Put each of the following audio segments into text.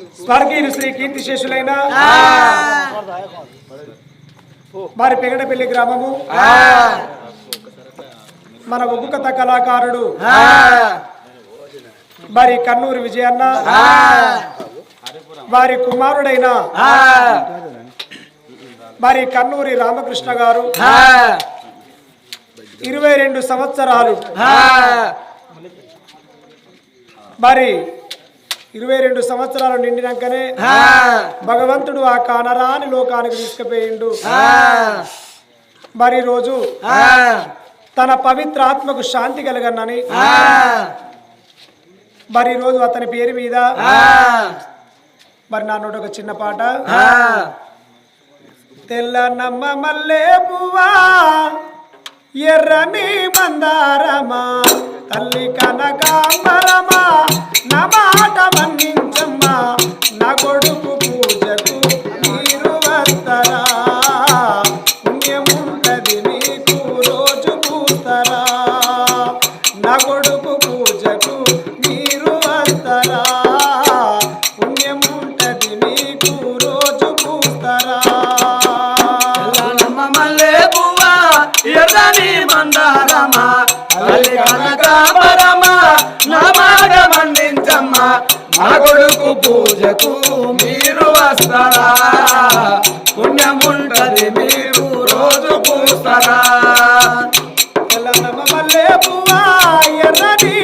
స్వర్గీయులు శ్రీ కీర్తిశేషులైన వారి పెగడపల్లి గ్రామము. మన ఒగ్గు కథ కళాకారుడు. మరి కన్నూరు విజయన్న. వారి కుమారుడైన మరి కన్నూరి రామకృష్ణ గారు. ఇరవై రెండు సంవత్సరాలు. మరి ఇరవై రెండు సంవత్సరాలు నిండినాకనే భగవంతుడు ఆ కానరాని లోకానికి తీసుకుపోయిండు. మరి రోజు తన పవిత్ర ఆత్మకు శాంతి కలగనని మరి రోజు అతని పేరు మీద మరి నా నోటి ఒక చిన్న పాట. తెల్ల నమ్మ మల్లె పువ్వా ఎర్రని మందారమా తల్లి మాట మన్నించమ్మా. నా కొడుకు పూజకు మీరు వస్తారా పుణ్యముంటది నీకు రోజు పూస్తారా నా కొడుకు పూజకు మీరు వస్తారా పుణ్యముంటది నీకు రోజు పూస్తారా ఎర్రని మందారమా. తల్లి కొడుకు పూజకు మీరు వస్తారా? పుణ్యముంటది మీరు రోజు పూస్తారా? తెల్లనమ్మ మల్లె పువ్వా, ఎర్రని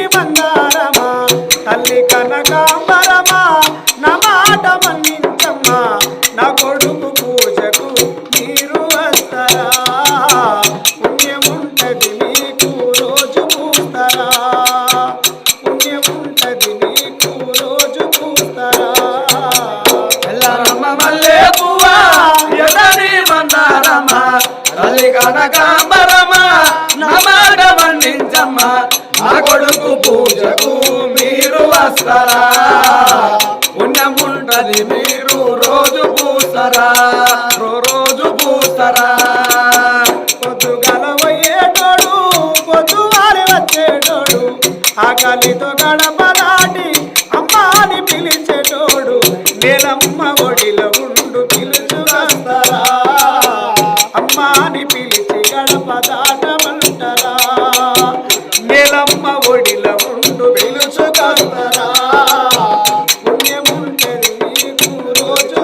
కనకాంబరమా నా వండించమ్మా నా కొడుకు పూజకు మీరు వస్తారా? పుణ్యముంటది మీరు రోజు పూస్తారా రోజు పూస్తారా పొద్దుగల పోయేటోడు పొద్దువారి వచ్చేటోడు ఆకలితో గడప అమ్మ అమ్మాని పిలిచేటోడు నేలమ్మ అని పిలిచి గడప దాటమంటరా? నేలమ్మ ఒడిల ఉండు పిలుచుకొస్తారా పుణ్యముంటది నీకు రోజు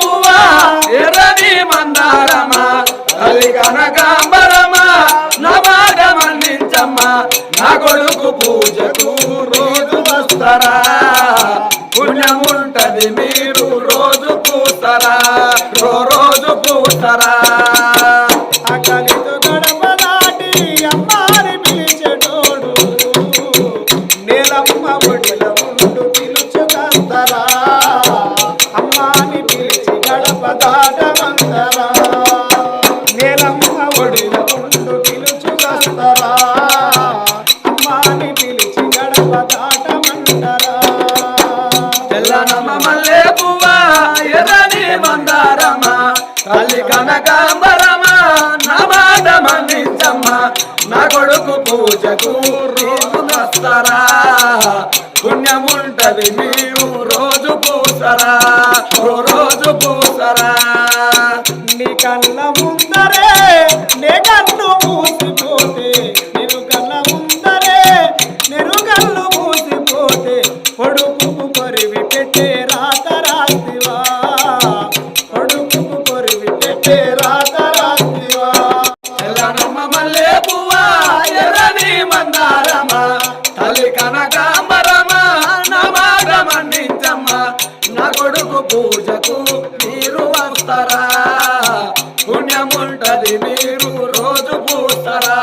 పువ్వా ఎర్రని మందారమా? తల్లి కనకాంబరమా? నా మాట మన్నించమ్మా నా కొడుకు పూజకు రోజు వస్తారా? పుణ్యముంటది మీరు పూస్తారా రో రోజు పూస్తారా నా కొడుకు పూజకు రోజు వస్తారా పుణ్యముంటది మీరు రోజు పూసరా. ఓ రోజు పూసరా. నీ కళ్ళ ముందరే నే కన్ను మూసిపోతే నేను కళ్ళ ముందరే నేను కళ్ళు మూసిపోతే కొడుకు కొరివి పెట్టే రాత రాసివా కొడుకు కొరివి పెట్టే రా పూజకు మీరు వస్తారా? పుణ్యముంటది మీరు రోజు పూస్తారా?